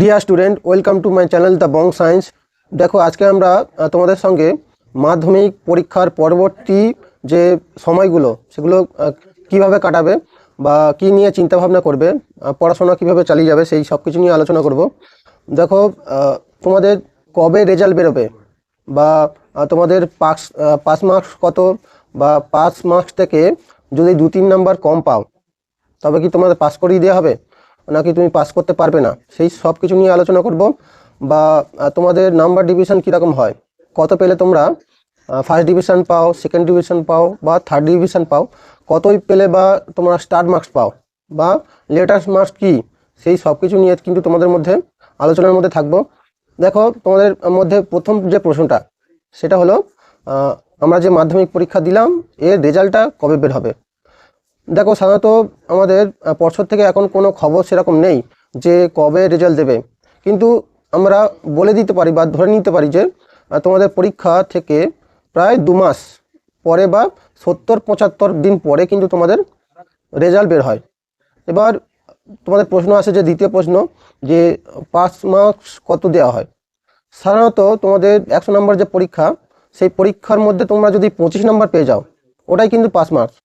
Dear student welcome to my channel the bong science দেখো, আজকে আমরা তোমাদের সঙ্গে মাধ্যমিক পরীক্ষার পরবর্তী যে সময়গুলো, সেগুলো কীভাবে কাটাবে বা কি নিয়ে চিন্তা ভাবনা করবে পড়াশোনা কীভাবে চালিয়ে যাবে, সেই সব কিছু নিয়ে আলোচনা করব। দেখো তোমাদের কবে রেজাল্ট বেরোবে বা তোমাদের পাস পাস মার্কস কত বা পাস মার্কস থেকে যদি দু তিন নাম্বার কম পাও, তবে কি তোমাদের পাস করিয়ে দেওয়া হবে? নাকি তুমি পাস করতে পারবে না। সেই সব কিছু নিয়ে আলোচনা করব বা তোমাদের নাম্বার ডিভিশন কীরকম হয়? কত পেলে তোমরা ফার্স্ট ডিভিশন পাও সেকেন্ড ডিভিশন পাও বা থার্ড ডিভিশন পাও? কতই পেলে বা তোমরা স্টার মার্কস পাও? বা লেটার্স মার্কস কি? সেই সব কিছু নিয়ে কিন্তু তোমাদের মধ্যে আলোচনার মধ্যে থাকব। দেখো, তোমাদের মধ্যে প্রথম যে প্রশ্নটা, সেটা হলো আমরা যে মাধ্যমিক পরীক্ষা দিলাম, এর রেজাল্টটা কবে বের হবে? দেখো, সাধারণত আমাদের পর্ষদ থেকে এখন কোনো খবর সেরকম নেই যে কবে রেজাল্ট দেবে। কিন্তু আমরা বলে দিতে পারি বা ধরে নিতে পারি যে তোমাদের পরীক্ষা থেকে প্রায় দু মাস পরে বা সত্তর পঁচাত্তর দিন পরে কিন্তু তোমাদের রেজাল্ট বের হয়। এবার তোমাদের প্রশ্ন আসে যে, দ্বিতীয় প্রশ্ন যে পাস মার্কস কত দেওয়া হয়? সাধারণত তোমাদের একশো নম্বর যে পরীক্ষা, সেই পরীক্ষার মধ্যে তোমরা যদি পঁচিশ নম্বর পেয়ে যাও, ওটাই কিন্তু পাস মার্কস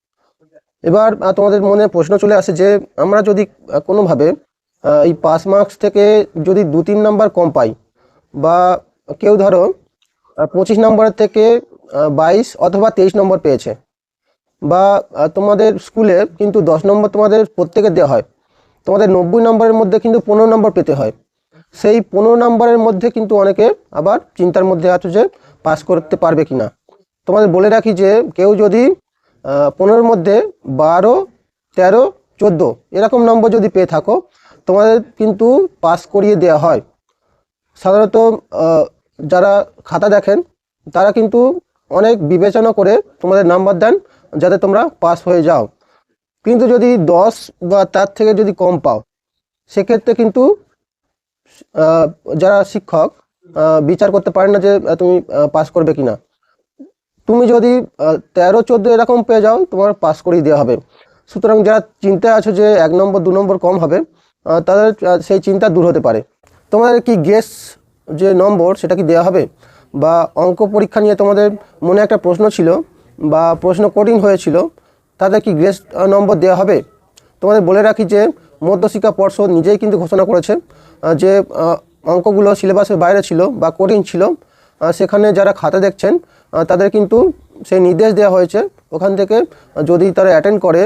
এবার তোমাদের মনে প্রশ্ন চলে আসে যে, আমরা যদি কোনোভাবে এই পাস মার্কস থেকে যদি দু তিন নাম্বার কম পাই, বা কেউ ধরো পঁচিশ নম্বরের থেকে বাইশ অথবা তেইশ নম্বর পেয়েছে, বা তোমাদের স্কুলে কিন্তু দশ নম্বর তোমাদের প্রত্যেকে দেওয়া হয়, তোমাদের নব্বই নম্বরের মধ্যে কিন্তু পনেরো নম্বর পেতে হয়, সেই পনেরো নম্বরের মধ্যে কিন্তু অনেকে আবার চিন্তার মধ্যে আছে যে পাস করতে পারবে কি না তোমাদের বলে রাখি যে, কেউ যদি পনেরোর মধ্যে বারো, তেরো, চোদ্দ। এরকম নম্বর যদি পেয়ে থাকো, তোমাদের কিন্তু পাস করিয়ে দেওয়া হয়। সাধারণত যারা খাতা দেখেন, তারা কিন্তু অনেক বিবেচনা করে তোমাদের নাম্বার দেন, যাতে তোমরা পাস হয়ে যাও। কিন্তু যদি দশ বা তার থেকে যদি কম পাও, সেক্ষেত্রে কিন্তু যারা শিক্ষক বিচার করতে পারেন না যে, তুমি পাস করবে কিনা। তুমি যদি তেরো, চোদ্দ এরকম পেয়ে যাও, তোমার পাস করেই দেওয়া হবে। সুতরাং যারা চিন্তায় আছো যে এক নম্বর, দু নম্বর কম হবে তাদের সেই চিন্তা দূর হতে পারে। তোমাদের কি গেস যে নম্বর, সেটা কি দেওয়া হবে? বা অঙ্ক পরীক্ষা নিয়ে তোমাদের মনে একটা প্রশ্ন ছিল, বা প্রশ্ন কঠিন হয়েছিল, তাদের কি গ্রেস নম্বর দেওয়া হবে? তোমাদের বলে রাখি যে, মধ্যশিক্ষা পর্ষদ নিজেই কিন্তু ঘোষণা করেছে যে অঙ্কগুলো সিলেবাসের বাইরে ছিল, বা কঠিন ছিল সেখানে যারা খাতা দেখছেন তাদের কিন্তু সেই নির্দেশ দেওয়া হয়েছে। ওখান থেকে যদি তারা অ্যাটেন্ড করে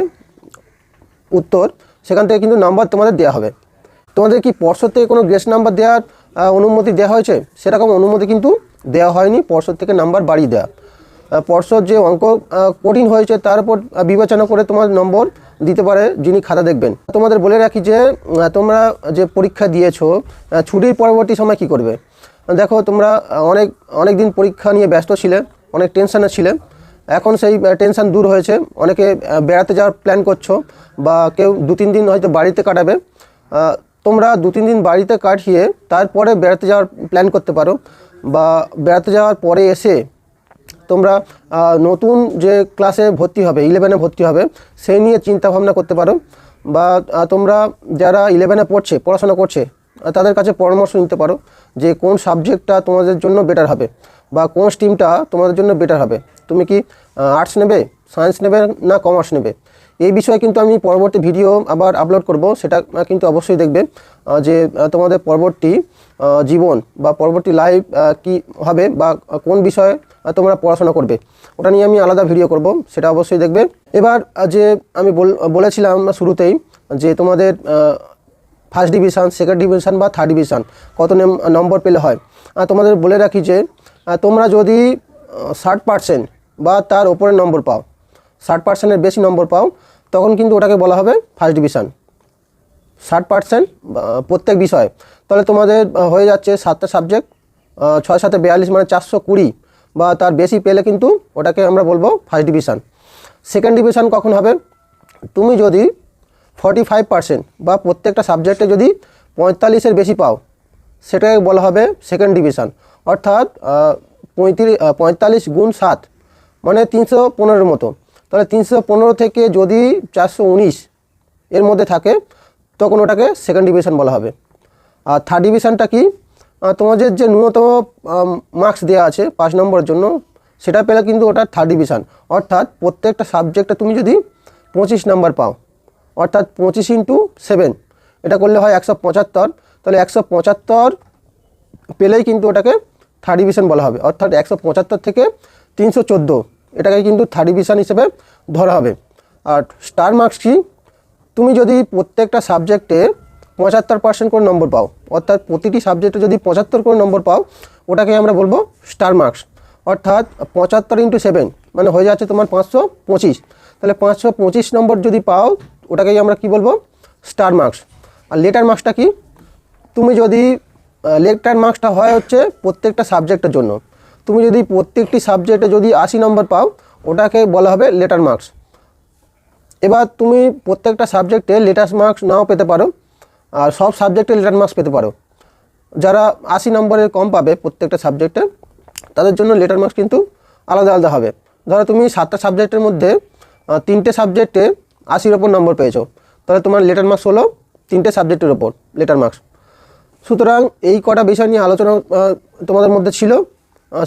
উত্তর, সেখান থেকে কিন্তু নাম্বার তোমাদের দেওয়া হবে। তোমাদের কি পর্ষদ থেকে কোনো গ্রেস নাম্বার দেওয়ার অনুমতি দেওয়া হয়েছে? সেরকম অনুমতি কিন্তু দেওয়া হয়নি, পর্ষদ থেকে নাম্বার বাড়িয়ে দেওয়া পর্ষদ যে অঙ্ক কঠিন হয়েছে, তার উপর বিবেচনা করে তোমার নম্বর দিতে পারে যিনি খাতা দেখবেন। তোমাদের বলে রাখি যে তোমরা যে পরীক্ষা দিয়েছ ছুটির পরবর্তী সময় কি করবে? দেখো, তোমরা অনেক অনেক দিন পরীক্ষা নিয়ে ব্যস্ত ছিলে। অনেক টেনশানে ছিলে এখন সেই টেনশন দূর হয়েছে। অনেকে বেড়াতে যাওয়ার প্ল্যান করছ বা কেউ দু তিন দিন হয়তো বাড়িতে কাটাবে। তোমরা দু তিন দিন বাড়িতে কাটিয়ে তারপরে বেড়াতে যাওয়ার প্ল্যান করতে পারো বা বেড়াতে যাওয়ার পরে এসে তোমরা নতুন যে ক্লাসে ভর্তি হবে ইলেভেনে ভর্তি হবে, সেই নিয়ে চিন্তা ভাবনা করতে পারো বা তোমরা যারা ইলেভেনে পড়ছে, পড়াশোনা করছে, তাদের কাছে পরামর্শ নিতে পারো যে কোন সাবজেক্টটা তোমাদের জন্য বেটার হবে। বা কোন স্ট্রিমটা তোমাদের জন্য বেটার হবে। তুমি কি আর্টস নেবে সায়েন্স নেবে না কমার্স নেবে? এই বিষয়ে কিন্তু আমি পরবর্তী ভিডিও আবার আপলোড করব, সেটা কিন্তু অবশ্যই দেখবে যে তোমাদের পরবর্তী জীবন বা পরবর্তী লাইফ কি হবে বা কোন বিষয়ে তোমরা পড়াশোনা করবে। ওটা নিয়ে আমি আলাদা ভিডিও করব, সেটা অবশ্যই দেখবে। এবার যে আমি বল- বলেছিলাম শুরুতেই, যে তোমাদের ফার্স্ট ডিভিশন সেকেন্ড ডিভিশন বা থার্ড ডিভিশন কত নেম- নম্বর পেলে হয়। তোমাদের বলে রাখি যে তোমরা যদি ষাট পার্সেন্ট বা তার ওপরে নম্বর পাও, ষাট পার্সেন্টের বেশি নম্বর পাও, তখন কিন্তু ওটাকে বলা হবে ফার্স্ট ডিভিশন ষাট পার্সেন্ট প্রত্যেক বিষয়ে। তাহলে তোমাদের হয়ে যাচ্ছে সাতটা সাবজেক্ট ছয় সাথে বিয়াল্লিশ মানে চারশো কুড়ি, বা তার বেশি পেলে কিন্তু ওটাকে আমরা বলব ফার্স্ট ডিভিশন সেকেন্ড ডিভিশন কখন হবে? তুমি যদি ফর্টি ফাইভ পার্সেন্ট বা প্রত্যেকটা সাবজেক্টে যদি পঁয়তাল্লিশের বেশি পাও, সেটাকে বলা হবে সেকেন্ড ডিভিশন অর্থাৎ পঁয়ত্রিশ পঁয়তাল্লিশ গুণ সাত মানে তিনশো পনেরোর মতো। তাহলে তিনশো পনেরো থেকে যদি চারশো উনিশ এর মধ্যে থাকে, তখন ওটাকে সেকেন্ড ডিভিশন বলা হবে। আর থার্ড ডিভিশনটা কি? তোমাদের যে ন্যূনতম মার্কস দেওয়া আছে পাঁচ নম্বরের জন্য, সেটা পেলে কিন্তু ওটা থার্ড ডিভিশন অর্থাৎ প্রত্যেকটা সাবজেক্টে তুমি যদি পঁচিশ নাম্বার পাও, অর্থাৎ পঁচিশ ইন্টু সেভেন এটা করলে হয় একশো পঁচাত্তর। তাহলে একশো পঁচাত্তর পেলেই কিন্তু ওটাকে থার্ড ডিভিশন বলা হবে। অর্থাৎ একশো পঁচাত্তর থেকে তিনশো চোদ্দ এটাকে কিন্তু থার্ড ডিভিশন হিসেবে ধরা হবে। আর স্টার মার্কস কি? তুমি যদি প্রত্যেকটা সাবজেক্টে পঁচাত্তর পার্সেন্ট করে নম্বর পাও, অর্থাৎ প্রতিটি সাবজেক্টে যদি পঁচাত্তর করে নম্বর পাও, ওটাকে আমরা বলব স্টার মার্কস অর্থাৎ পঁচাত্তর ইন্টু সেভেন মানে হয়ে যাচ্ছে তোমার পাঁচশো পঁচিশ। তাহলে পাঁচশো পঁচিশ নম্বর যদি পাও, ওটাকেই আমরা কি বলব? স্টার মার্কস আর লেটার মার্কসটা কি? তুমি যদি লেটার মার্কসটা হয় হচ্ছে প্রত্যেকটা সাবজেক্টের জন্য। তুমি যদি প্রত্যেকটি সাবজেক্টে যদি আশি নম্বর পাও, ওটাকে বলা হবে লেটার মার্কস এবার তুমি প্রত্যেকটা সাবজেক্টে লেটার মার্কস নাও পেতে পারো, আর সব সাবজেক্টে লেটার মার্কস পেতে পারো। যারা আশি নম্বরের কম পাবে প্রত্যেকটা সাবজেক্টে তাদের জন্য লেটার মার্কস কিন্তু আলাদা আলাদা হবে। ধরো তুমি সাতটা সাবজেক্টের মধ্যে তিনটে সাবজেক্টে আশির ওপর নম্বর পেয়েছ, তাহলে তোমার লেটার মার্কস হলো তিনটে সাবজেক্টের ওপর লেটার মার্কস সুতরাং এই কটা বিষয় নিয়ে আলোচনা তোমাদের মধ্যে ছিল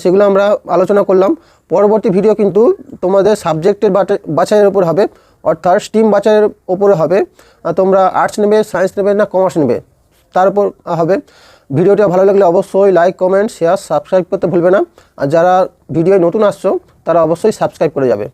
সেগুলো আমরা আলোচনা করলাম। পরবর্তী ভিডিও কিন্তু তোমাদের সাবজেক্টের বাছাইয়ের ওপর হবে, অর্থাৎ স্টিম বাছাইয়ের ওপরে হবে। তোমরা আর্টস নেবে সায়েন্স নেবে না কমার্স নেবে, তার উপর হবে। ভিডিওটা ভালো লাগলে অবশ্যই লাইক কমেন্ট শেয়ার সাবস্ক্রাইব করতে ভুলবে না। আর যারা ভিডিও নতুন আসছো, তারা অবশ্যই সাবস্ক্রাইব করে যাবে।